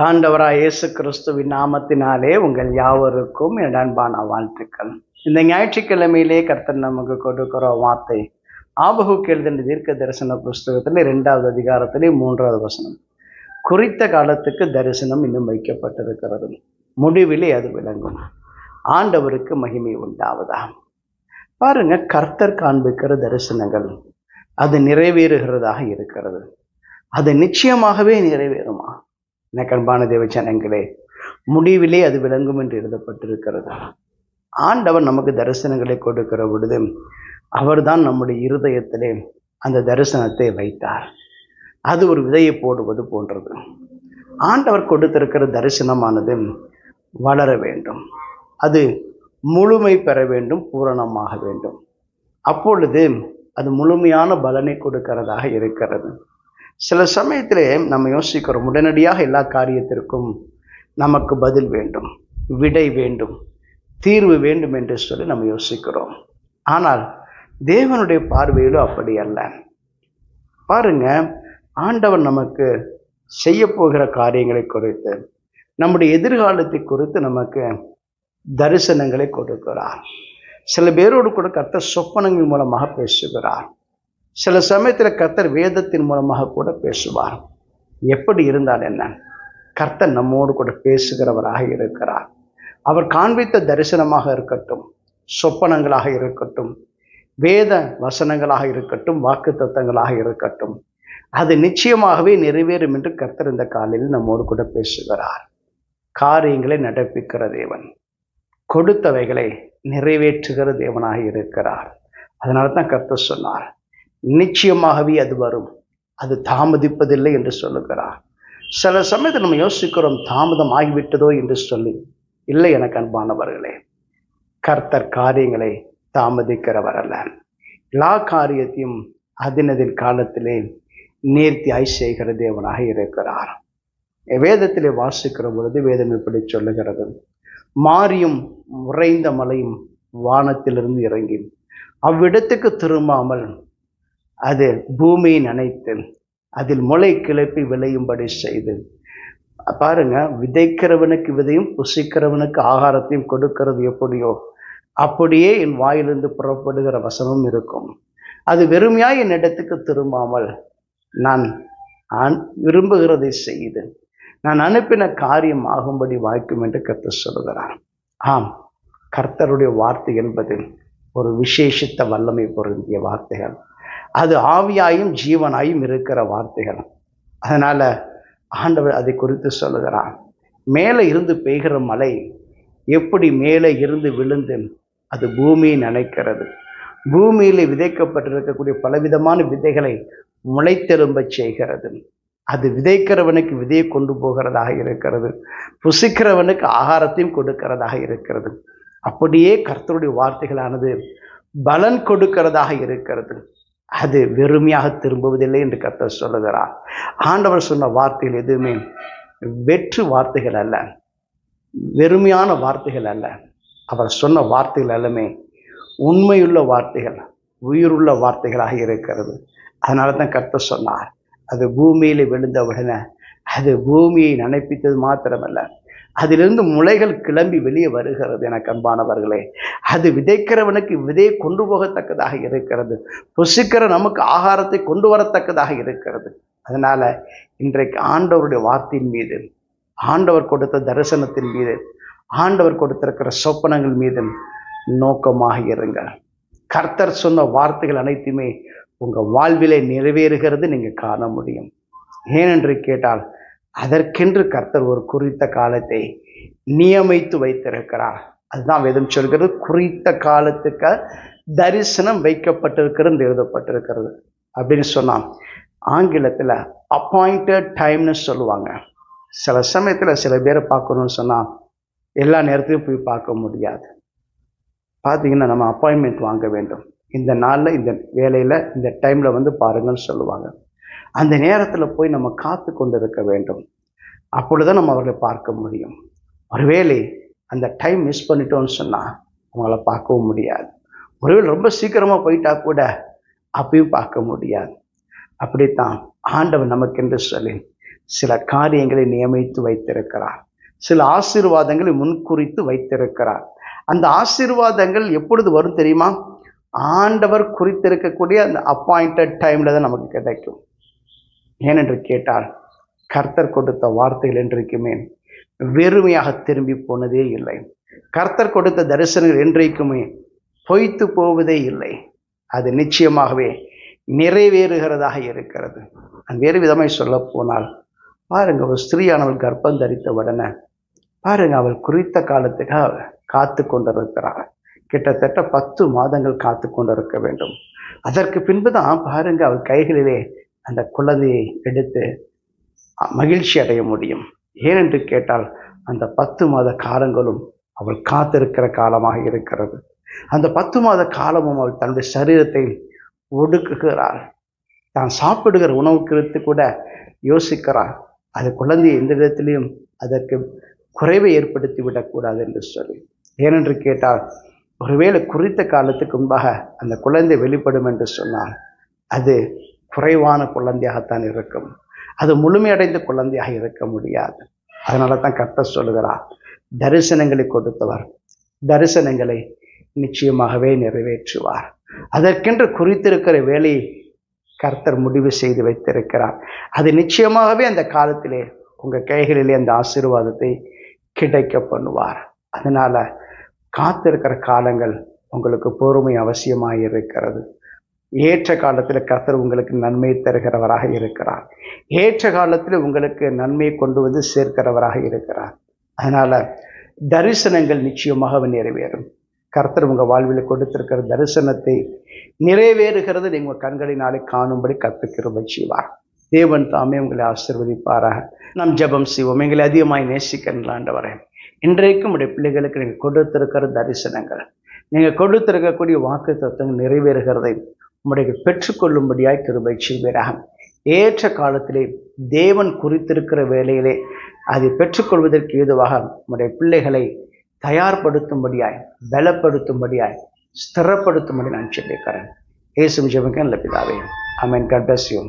ஆண்டவராய் இயேசு கிறிஸ்துவின் நாமத்தினாலே உங்கள் யாவருக்கும் என் அன்பான வாழ்த்துக்கள். இந்த ஞாயிற்றுக்கிழமையிலே கர்த்தர் நமக்கு கொடுக்கிற வார்த்தை ஆபகுக்கு எழுதின தீர்க்க தரிசன புஸ்தகத்தில் இரண்டாவது அதிகாரத்திலே மூன்றாவது வசனம். குறித்த காலத்துக்கு தரிசனம் இன்னும் வைக்கப்பட்டிருக்கிறது. முடிவிலே அது விளங்கும். ஆண்டவருக்கு மகிமை உண்டாவதா? பாருங்க கர்த்தர் காண்பிக்கிற தரிசனங்கள் அது நிறைவேறுகிறதாக இருக்கிறது. அது நிச்சயமாகவே நிறைவேறுமா? எனக்கு அன்பான தேவச்சனங்களே முடிவிலே அது விளங்கும் என்று எழுதப்பட்டிருக்கிறது. ஆண்டவர் நமக்கு தரிசனங்களை கொடுக்கிற பொழுது அவர்தான் நம்முடைய இருதயத்திலே அந்த தரிசனத்தை வைத்தார். அது ஒரு விதையை போடுவது போன்றது. ஆண்டவர் கொடுத்திருக்கிற தரிசனமானது வளர வேண்டும். அது முழுமை பெற வேண்டும் பூரணமாக வேண்டும். அப்பொழுது அது முழுமையான பலனை கொடுக்கிறதாக இருக்கிறது. சில சமயத்தில் நம்ம யோசிக்கிறோம் உடனடியாக எல்லா காரியத்திற்கும் நமக்கு பதில் வேண்டும் விடை வேண்டும் தீர்வு வேண்டும் என்று சொல்லி நம்ம யோசிக்கிறோம். ஆனால் தேவனுடைய பார்வையிலும் அப்படி அல்ல. பாருங்க ஆண்டவர் நமக்கு செய்ய போகிற காரியங்களை குறித்து நம்முடைய எதிர்காலத்தை குறித்து நமக்கு தரிசனங்களை கொடுக்கிறார். சில பேரோடு கூட கர்த்த சொப்பனங்கள் மூலமாக பேசுகிறார். சில சமயத்தில் கர்த்தர் வேதத்தின் மூலமாக கூட பேசுவார். எப்படி இருந்தால் என்ன? கர்த்தர் நம்மோடு கூட பேசுகிறவராக இருக்கிறார். அவர் காண்பித்த தரிசனமாக இருக்கட்டும் சொப்பனங்களாக இருக்கட்டும் வேத வசனங்களாக இருக்கட்டும் வாக்கு தத்தங்களாக இருக்கட்டும் அது நிச்சயமாகவே நிறைவேறும் என்று கர்த்தர் இந்த காலையில் நம்மோடு கூட பேசுகிறார். காரியங்களை நடப்பிக்கிற தேவன் கொடுத்தவைகளை நிறைவேற்றுகிற தேவனாக இருக்கிறார். அதனால தான் கர்த்தர் சொன்னார் நிச்சயமாகவே அது வரும். அது தாமதிப்பதில்லை என்று சொல்லுகிறார். சில சமயத்தில் நம்ம யோசிக்கிறோம் தாமதம் ஆகிவிட்டதோ என்று சொல்லி. இல்லை எனக்கு அன்பானவர்களே கர்த்தர் காரியங்களை தாமதிக்கிறவர் அல்ல. எல்லா காரியத்தையும் அதினதின் காலத்திலே நேர்த்தியாய் செய்கிற தேவனாக இருக்கிறார். வேதத்திலே வாசிக்கிற பொழுது வேதம் இப்படி சொல்லுகிறது. மாரியும் உறைந்த மலையும் வானத்திலிருந்து இறங்கி அவ்விடத்துக்கு திரும்பாமல் அது பூமியை நனைத்து அதில் முளை கிளப்பி விளையும்படி செய்து. பாருங்க விதைக்கிறவனுக்கு விதையும் புசிக்கிறவனுக்கு ஆகாரத்தையும் கொடுக்கிறது எப்படியோ? அப்படியே என் வாயிலிருந்து புறப்படுகிற வசனமும் இருக்கும். அது வெறுமையாய் என் இடத்துக்கு திரும்பாமல் நான் விரும்புகிறதை செய்து நான் அனுப்பின காரியம் ஆகும்படி வாய்க்கும் என்று கர்த்தர் சொல்கிறார். ஆம் கர்த்தருடைய வார்த்தை என்பது ஒரு விசேஷித்த வல்லமை பொருந்திய வார்த்தைகள். அது ஆவியாயும் ஜீவனாயும் இருக்கிற வார்த்தைகள். அதனால ஆண்டவர் அதை குறித்து சொல்லுகிறான் மேலே இருந்து பெய்கிற மழை எப்படி மேலே இருந்து விழுந்து அது பூமியை நனைக்கிறது. பூமியில் விதைக்கப்பட்டிருக்கக்கூடிய பலவிதமான விதைகளை முளைத்தெலும்பச் செய்கிறது. அது விதைக்கிறவனுக்கு விதையை கொண்டு போகிறதாக இருக்கிறது. புசிக்கிறவனுக்கு ஆகாரத்தையும் கொடுக்கிறதாக இருக்கிறது. அப்படியே கர்த்தருடைய வார்த்தைகளானது பலன் கொடுக்கிறதாக இருக்கிறது. அது வெறுமையாக திரும்புவதில்லை என்று கர்த்தர் சொல்லுகிறார். ஆண்டவர் சொன்ன வார்த்தைகள் எதுவுமே வெற்று வார்த்தைகள் அல்ல. வெறுமையான வார்த்தைகள் அல்ல. அவர் சொன்ன வார்த்தைகள் எல்லாமே உண்மையுள்ள வார்த்தைகள் உயிருள்ள வார்த்தைகளாக இருக்கிறது. அதனால தான் கர்த்தர் சொன்னார் அது பூமியில் விழுந்த உடனே அது பூமியை நனைப்பித்தது மாத்திரமல்ல. அதிலிருந்து முளைகள் கிளம்பி வெளியே வருகிறது என கண்பானவர்களே அது விதைக்கிறவனுக்கு விதையை கொண்டு போகத்தக்கதாக இருக்கிறது. புசிக்கிற நமக்கு ஆகாரத்தை கொண்டு வரத்தக்கதாக இருக்கிறது. அதனால இன்றைக்கு ஆண்டவருடைய வார்த்தையின் மீது ஆண்டவர் கொடுத்த தரிசனத்தின் மீது ஆண்டவர் கொடுத்திருக்கிற சொப்பனங்கள் மீது நோக்கமாக இருங்கள். கர்த்தர் சொன்ன வார்த்தைகள் அனைத்துமே உங்கள் வாழ்விலே நிறைவேறுகிறது நீங்கள் காண முடியும். ஏனென்று கேட்டால் அதற்கென்று கர்த்தர் ஒரு குறித்த காலத்தை நியமித்து வைத்திருக்கிறார். அதுதான் வேதம் சொல்கிறது. குறித்த காலத்துக்கு தரிசனம் வைக்கப்பட்டிருக்கிறது எழுதப்பட்டிருக்கிறது. அப்படின்னு சொன்னான். ஆங்கிலத்தில் அப்பாயிண்டட் டைம்னு சொல்லுவாங்க. சில சமயத்தில் சில பேரை பார்க்கணும்னு சொன்னால் எல்லா நேரத்தையும் போய் பார்க்க முடியாது. பார்த்தீங்கன்னா நம்ம அப்பாயின்மெண்ட் வாங்க வேண்டும். இந்த நாளில் இந்த வேலையில் இந்த டைமில் வந்து பாருங்கன்னு சொல்லுவாங்க. அந்த நேரத்தில் போய் நம்ம காத்து கொண்டு இருக்க வேண்டும். அப்பொழுது நம்ம அவர்களை பார்க்க முடியும். ஒருவேளை அந்த டைம் மிஸ் பண்ணிட்டோம்னு சொன்னால் அவங்கள பார்க்கவும் முடியாது. ஒருவேளை ரொம்ப சீக்கிரமாக போயிட்டா கூட அப்பயும் பார்க்க முடியாது. அப்படித்தான் ஆண்டவர் நமக்கென்று சொல்லி சில காரியங்களை நியமித்து வைத்திருக்கிறார். சில ஆசீர்வாதங்களை முன்குறித்து வைத்திருக்கிறார். அந்த ஆசீர்வாதங்கள் எப்பொழுது வரும் தெரியுமா? ஆண்டவர் குறித்திருக்கக்கூடிய அந்த அப்பாயிண்டட் டைமில் தான் நமக்கு கிடைக்கும். ஏனென்று கேட்டால் கர்த்தர் கொடுத்த வார்த்தைகள் என்றைக்குமே வெறுமையாக திரும்பி போனதே இல்லை. கர்த்தர் கொடுத்த தரிசனங்கள் என்றைக்குமே பொய்த்து போவதே இல்லை. அது நிச்சயமாகவே நிறைவேறுகிறதாக இருக்கிறது. நான் வேறு விதமாய் சொல்ல போனால் பாருங்க ஒரு ஸ்திரீயானவள் கர்ப்பம் தரித்த உடனே பாருங்க அவள் குறித்த காலத்துக்காக காத்து கொண்டிருக்கிறாள். கிட்டத்தட்ட பத்து மாதங்கள் காத்து கொண்டிருக்க வேண்டும். அதற்கு பின்புதான் பாருங்க அவள் கைகளிலே அந்த குழந்தையை எடுத்து மகிழ்ச்சி அடைய முடியும். ஏனென்று கேட்டால் அந்த பத்து மாத காலங்களும் அவள் காத்திருக்கிற காலமாக இருக்கிறது. அந்த பத்து மாத காலமும் அவள் தன்னுடைய சரீரத்தை ஒடுக்குகிறாள். தான் சாப்பிடுகிற உணவு குறித்து கூட யோசிக்கிறாள். அது குழந்தையை எந்த விதத்திலையும் அதற்கு குறைவை ஏற்படுத்தி விடக்கூடாது என்று சொல்லி. ஏனென்று கேட்டால் ஒருவேளை குறித்த காலத்துக்கு முன்பாக அந்த குழந்தை வெளிப்படும் என்று சொன்னால் அது குறைவான குழந்தையாகத்தான் இருக்கும் அது முழுமையடைந்த குழந்தையாக இருக்க முடியாது. அதனால தான் கர்த்தர் சொல்லுகிறார் தரிசனங்களை கொடுத்தவர் தரிசனங்களை நிச்சயமாகவே நிறைவேற்றுவார். அதற்கென்று குறித்திருக்கிற வேலையை கர்த்தர் முடிவு செய்து வைத்திருக்கிறார். அது நிச்சயமாகவே அந்த காலத்திலே உங்கள் கைகளிலே அந்த ஆசீர்வாதத்தை கிடைக்க பண்ணுவார். அதனால் காத்திருக்கிற காலங்கள் உங்களுக்கு பொறுமை அவசியமாக இருக்கிறது ஏற்ற காலத்தில் கர்த்தர் உங்களுக்கு நன்மை தருகிறவராக இருக்கிறார். ஏற்ற காலத்தில் உங்களுக்கு நன்மை கொண்டு வந்து சேர்க்கிறவராக இருக்கிறார். அதனால் தரிசனங்கள் நிச்சயமாக நிறைவேறும். கர்த்தர் உங்கள் வாழ்வில் கொடுத்திருக்கிற தரிசனத்தை நிறைவேறுகிறது நீங்கள் கண்களினாலே காணும்படி கற்றுக்கிருபை செய்வார். தேவன் தாமே உங்களை ஆசிர்வதிப்பாராக. நாம் ஜெபம் செய்வோம். எங்களை அதிகமாய் நேசிக்கலாண்டவரேன் இன்றைக்கும் உடைய பிள்ளைகளுக்கு நீங்கள் கொடுத்திருக்கிற தரிசனங்கள் நீங்கள் கொடுத்திருக்கக்கூடிய வாக்கு தத்துவம் நிறைவேறுகிறதை உம்முடைய பெற்றுக்கொள்ளும்படியாய் கிருபை செய்வீராக. ஏற்ற காலத்திலே தேவன் குறித்திருக்கிற வேலையிலே அதை பெற்றுக்கொள்வதற்கு ஏதுவாக உம்முடைய பிள்ளைகளை தயார்படுத்தும்படியாய் பலப்படுத்தும்படியாய் ஸ்திரப்படுத்தும்படி நான் சொல்லிக்கிறேன். ஏசும் ஜெபங்க நல்ல பிதாவே. மீன் கட் பஸ் யூ